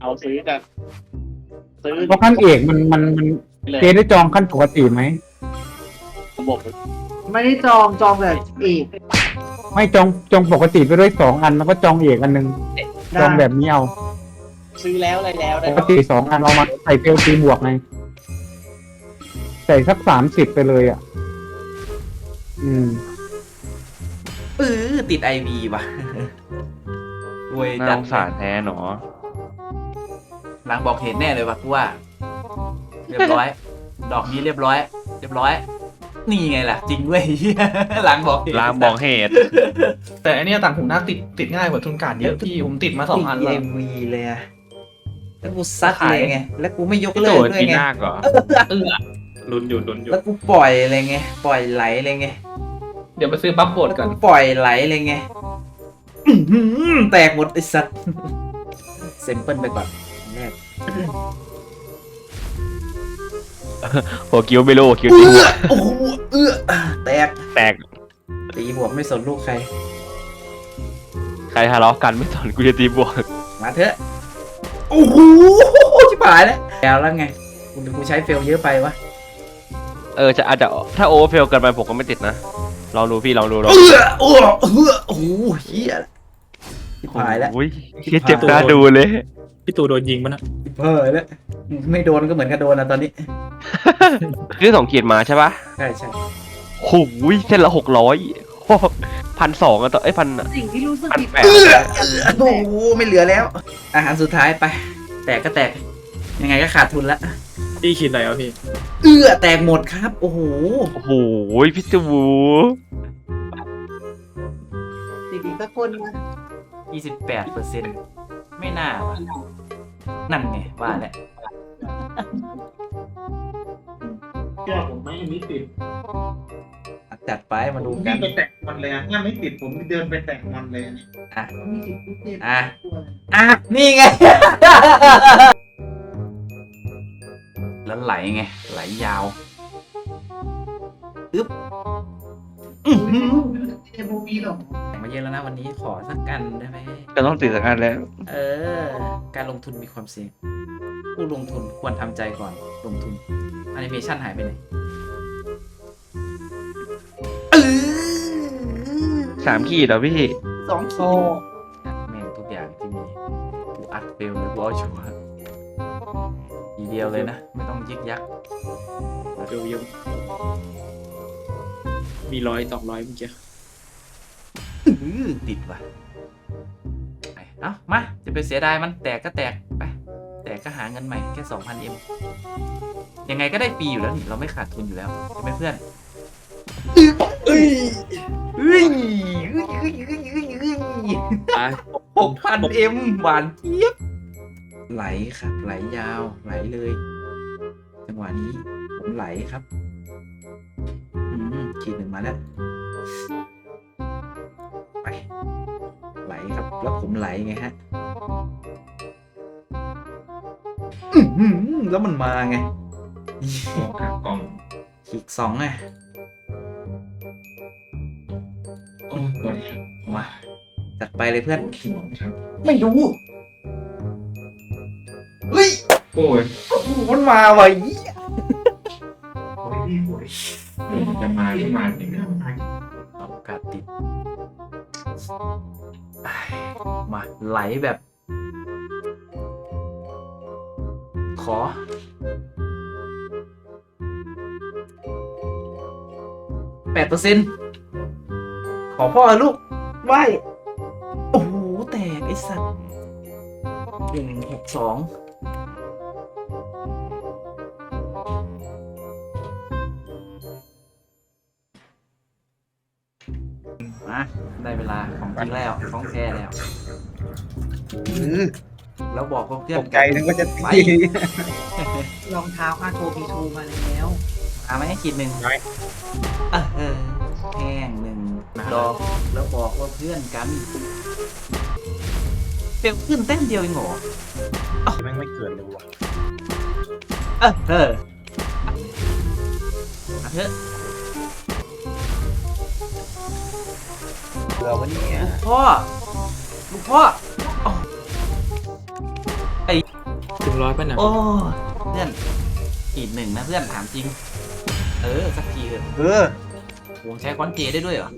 เอาซื้อกัน ซื้อเพราะขั้นเอกมันมันมันเลยเจได้จองขั้นปกติไหม ระบบไม่ได้จองจองแบบเอกไม่จองจองปกติไปด้วยสองอันแล้วก็จองเอกอันหนึงจองแบบนี้เอาซื้อแล้วอะไรแล้วปนะกติสองอันเอามาใส่เฟลซีบวกไงใส่สักสามสิบไปเลยอะ อืมเออติดไอวีว่ะเวยน่าจัสดงสารแท้หนอ หลังบอกเห็นแน่เลยว่ะกูว่า เรียบร้อย ดอกนี้เรียบร้อย เรียบร้อย นี่ไงล่ะ จริงเว้ยหลังบอกเห็น ลางบอกเหตุ แต่อันเนี้ยต่างหูนาคติดติดง่ายกว่าทุนการเยอะพี่ผมติดมาสองอันไอแล้ววีเลยอะแล้วกูซัดขาย เลยไง แล้วกูไม่ยกพี่เลิโตกด้วยกินไง หน้าก่อเออลุ้นอยู่ลุ้นอยู่ แล้วกูปล่อยเลยไง ปล่อยไหลเลยไง เดี๋ยวไปซื้อบัฟโบดแล้วก่อน กูปล่อยไหลเลยไงอื้อหือแตกหมดไอ้สัตว์ เซมเปิลไปก่อนแรก หัวคิวไม่รู้หัวคิวเอื้ตีหัอวโอ้โหเอื้อแตกแตกตีบวกไม่สนลูกใคร ใครทะเลาะกันไม่สนกูจะตีบวกมาเถอะ โอ้โหชิบหายแล้วแล้วแล้วไงกูกูใช้เฟลเยอะไปวะเออจะอาจจะถ้าโอเวอร์เฟลเกินไปผมก็ไม่ติดนะลองดูพี่ลองดูลองเอื้อโอ้เอื้อโอ้โหเฮียชิบหายแล้ว อุ้ยเหี้ยเจ็บหน้าดูเลย พี่ตูโดนยิงมันอะชิบหายแล้วไม่โดนก็เหมือนกับโดนนะตอนนี้คือสองขีดมาใช่ปะใช่ใช่โอ้โหเส้นละหกร้อยพันสองอะต่อไอ้ยพันสิ่งที่รู้สึกพันผิดแปดเอื้อเอื้อโอ้โหไม่เหลือแล้ว อาหารสุดท้ายไป แตกก็แตก ยังไงก็ขาดทุนละพี่คิดอะไรวะพี่ เอื้อแตกหมดครับ โอ้โหโอ้โหพี่จูสิ่งที่สักคนนะยี่สิบแปดเปอร์เซ็นต์ไม่น่าว่ะ นั่นไงว่าแหละเชื่อผมไหมอันนี้ติดจัดไปมาดูผมกัวิ่นงไปแตะมันเลยอะถ้าไม่ติดผมเดินไปแตะมันเลยอะอะมีสิทธิ์พิเศษอะ อะ นี่ไง แล้วไหลไง ไหลยาว อึ๊บอื้อหือเอโมวี หรอกแต่งมาเยอะแล้วนะวันนี้ขอสักกันได้ไหมก็ต้องติดสักอันแล้ว เออ การลงทุนมีความเสี่ยง ผู้ลงทุนควรทำใจก่อนลงทุนแอนิเมชันหายไปไหนเออสามขีดเหรอพี่ สองขีดแม่งทุกอย่างที่มีกูอัดเฟลเลยกูเอาชัวร์ทีเดียวเลยนะ ไม่ต้องยึกยักเดี๋ยวยังมีร้อยสองร้อยเมื่อกี้ อื้อติดว่ะเอ้ามา จะไปเสียดายมันแตกก็แตกไป แตกก็หาเงินใหม่แค่สองพันเอ็มยังไงก็ได้ปีอยู่แล้วนี่เราไม่ขาดทุนอยู่แล้วใช่ไหมเพื่อนเอ้ยเอ้ยเอ้ยเอ้ยเอ้ยเอ้ยเอ้ยไปหกพันเอ็มหวานเจี๊ยบไหลครับ ไหลยาวไหลเลย จังหวะนี้ผมไหลครับ อืมขีดหนึ่งมาแล้ว แล้วผมไหลไงฮะอื้อหือแล้วมันมาไงกล่องขีดสองไงโอ้ยกดมาจัดไปเลยเพื่อน ขี้หมองครับ ไม่รู้ เฮ้ย โอ้ยโอ้โหมันมาว่ะอีโอ้ยพี่โอ้ยเดี๋ยวมันจะมาไม่มาอย่างเงี้ มาไหลแบบ ขอ แปดเปอร์เซ็นต์ขอพ่อลูกไหวโอ้โห แตก ไอ้สัตว์หนึ่งหกสอง ของจริงแล้วของแท้แล้วแล้วบอกเพื่อนตกใจนึกว่าจะไปตีรองเท้าอาโทพีทูมาแล้วมาไหมขีดหนึ่งเออเออแห้งหนึ่งดอกแล้วบอกว่าเพื่อนกันเปลวขึ้นเต้นเดียวเองเหรอแม่งไม่เกินเลยว่ะเออเออมาเถอะ อวันนี้ลูกพ่อลูกพ่ออ้าวถึงร้อยป่ะนะโอ้เพื่อนขีดหนึ่งนะเพื่อนถามจริง เออสักทีเถอะเออวงใช้คอนเจได้ด้วยเหรอ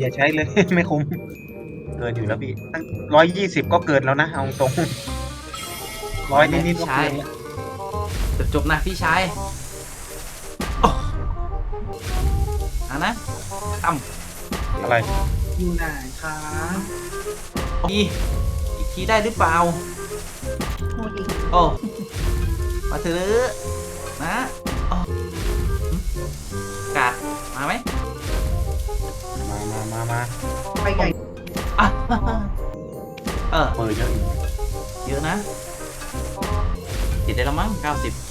อย่าใช้เลย ไม่คุ้มเกินอยู่แล้วพี่ตั้งร้อยยี่สิบก็เกินแล้วนะ เอาตรงร้อยนิดๆก็ใช่เกินแล้วจบจบๆนะพี่ชายโอ้เอานะตั้ม อะไรอยู่ไหนคะอีกอีกทีได้หรือเปล่าโทษอีกโอ้มาเถอะนะโอ้หึกาดมาไหมมามามามาไปไกลอะเออเปิดเยอะอีกเยอะนะติดได้แล้วมั้ง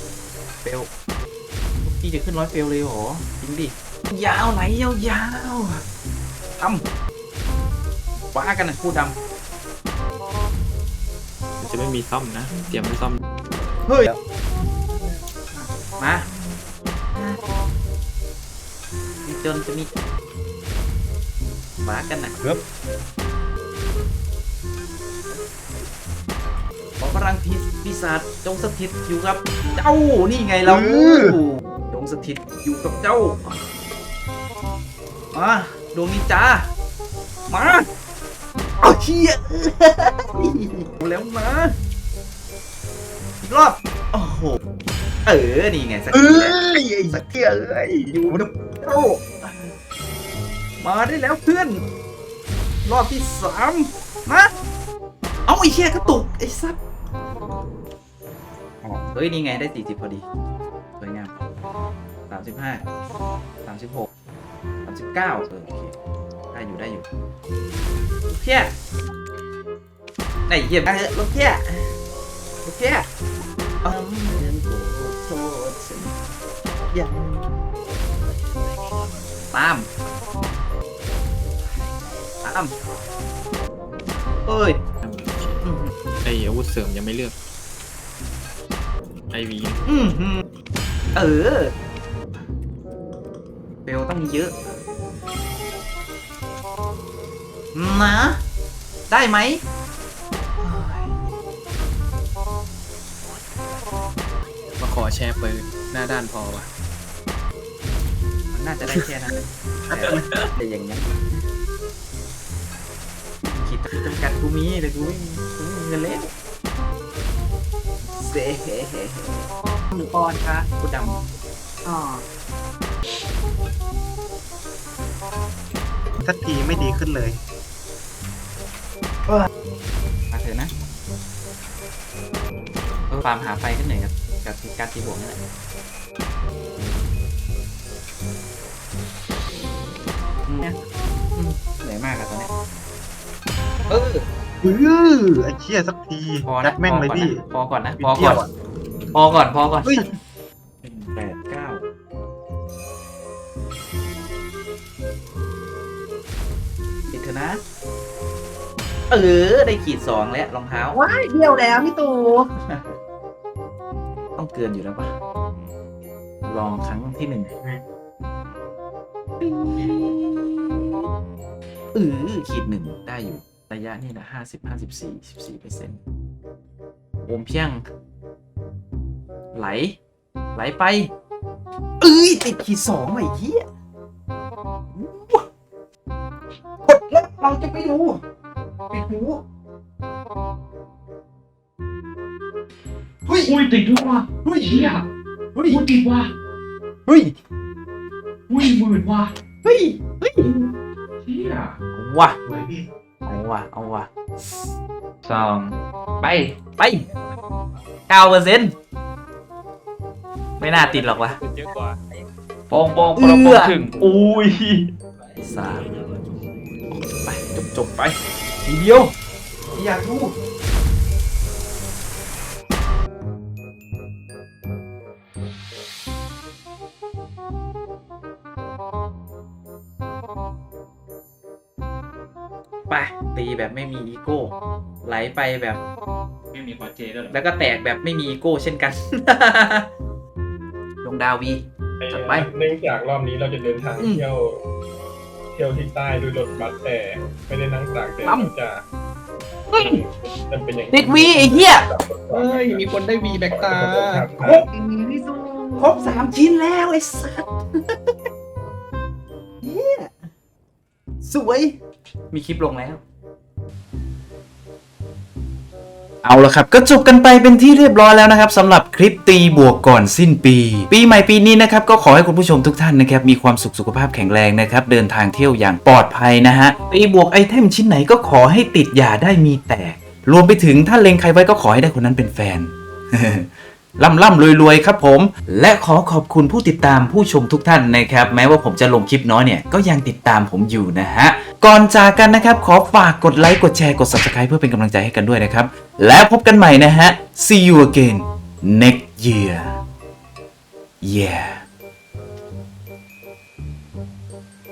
90เฟลพี่จะขึ้นร้อยเฟลเลยเหรอจริงดิยาวไหลยาว ๆทำว้ากันนะคู่ดมันจะไม่มีซ่อมนะ เตรียมไว้ซ่อมำเฮ้ย มามีจนจะมีว้ากันนะครับขอพลังพิปีศาจจงสถิตอยู่กับเจ้า นี่ไงเราจงสถิตอยู่กับเจ้า มา ดวงนินจา มาเอาเชี่ยแล้วมาอีกรอบโอ้โห เออ นี่ไงสักเอ้ทีแล้วยไอ้สักเที่ยเอ้ยอยู่นะเจ้มาได้แล้วเพื่อน รอบที่สามมา เอาไอ้เชี่ยกระตุก ไอ้สัสเฮ้ย นี่ไงได้สี่สิบพอดี สวยงามสามสิบห้าสามสิบหก สามสิบเก้าเออโอเค ได้อยู่ได้อยู่ลูกเพี้ยไอ้เหี้ยมาเถอะลูกเพี้ยลูกเพี้ยอืมเดินโปรดโทษฉันยังตามตามเอ้ยอืมไออาวุธเสริมยังไม่เลือกไอวีอืมหืมเออเบลต้องมีเยอะ นะ ได้ไหมมาขอแชร์ปืนหน้าด้านพอวะมันน่าจะได้แค่นั้นเลยแต่แต่อย่างนั้นขีดจำกัดกูมีแต่กูไม่มีกูไม่มีเงินเล่นเซ่หรือปอนคะกูดอ๋อทักทีไม่ดีขึ้นเลยำ มาเถอะนะเออฟาร์มหาไฟขึ้นหน่อยครับกับการตีบวกนี่แหละอืมอืมเหนื่อยมากอะตอนเนี้ยเออเออไอ้เชี่ยสักทีพอยันะดแม่งเลยพี่พอก่อนนะบิพอดเที่ก่ยอวนอะพอก่อนพอก่อนเฮ้ยหนึ่งแปดเก้าติดเถอะนะ เออ ได้ขีดสองแล้วรองเท้า ว้ายเดียวแล้วพี่ตูต้องเกินอยู่แล้วปะลองครั้งที่หนึ่งเออขีดหนึ่งได้อยู่ ระยะนี่นะห้าสิบห้าสิบสี่สิบสี่เปอร์เซ็นต์โอมเพียง ไหล ไหลไปเอ้ยติดขีดสองไอ้เหี้ยกดแล้วเราจะไปดู ปิดหูเฮ้ยอุ้ยติดด้วยว่ะเฮ้ยเฮียเฮ้ยอุ้ยติดว่ะเฮ้ยอุ้ยหมื่นว่ะเฮ้ยเฮ้ยเฮียเอาว่ะสวยพี่เอาว่ะเอาว่ะสองไปไปเก้าเปอร์เซ็นต์ไม่น่าติดหรอกวะเยอะกว่าปองปองเอื้ปองปอองถึงอุ้ยสามไปจบจบไป ทีเดียวอยากดูไปตีแบบไม่มีอีโก้ ไหลไปแบบ ไม่มีคอเจด้วยเหรอแล้วก็แตกแบบไม่มีอีโก้เช่นกัน ลงดาววี จัดไป เนื่องจากรอบนี้เราจะเดินทางอืมเที่ยว เที่ยวที่ใต้ด้วยรถบัสแต่ไม่ได้นั่งตากแดดปั๊มเราจะมันเป็นอย่างนี้ติดวีไอ้เหี้ย เฮ้ย มีคนได้วีแบกตาพี่ซูครบสามชิ้นแล้วไอ้สัสเหี้ยสวย มีคลิปลงแล้ว เอาละครับ ก็จบกันไปเป็นที่เรียบร้อยแล้วนะครับสำหรับคลิปตีบวกก่อนสิ้นปี ปีใหม่ปีนี้นะครับก็ขอให้คุณผู้ชมทุกท่านนะครับมีความสุขสุขภาพแข็งแรงนะครับเดินทางเที่ยวอย่างปลอดภัยนะฮะตีบวกไอเทมชิ้นไหนก็ขอให้ติดอย่าได้มีแตก รวมไปถึงถ้าเล็งใครไว้ก็ขอให้ได้คนนั้นเป็นแฟนล่ำล่ำรวยรวยๆครับผม และขอขอบคุณผู้ติดตามผู้ชมทุกท่านนะครับ แม้ว่าผมจะลงคลิปน้อยเนี่ย ก็ยังติดตามผมอยู่นะฮะ ก่อนจากกันนะครับ ขอฝากกดไลค์กดแชร์กด subscribe เพื่อเป็นกำลังใจให้กันด้วยนะครับ แล้วพบกันใหม่นะฮะ see you again next year yeah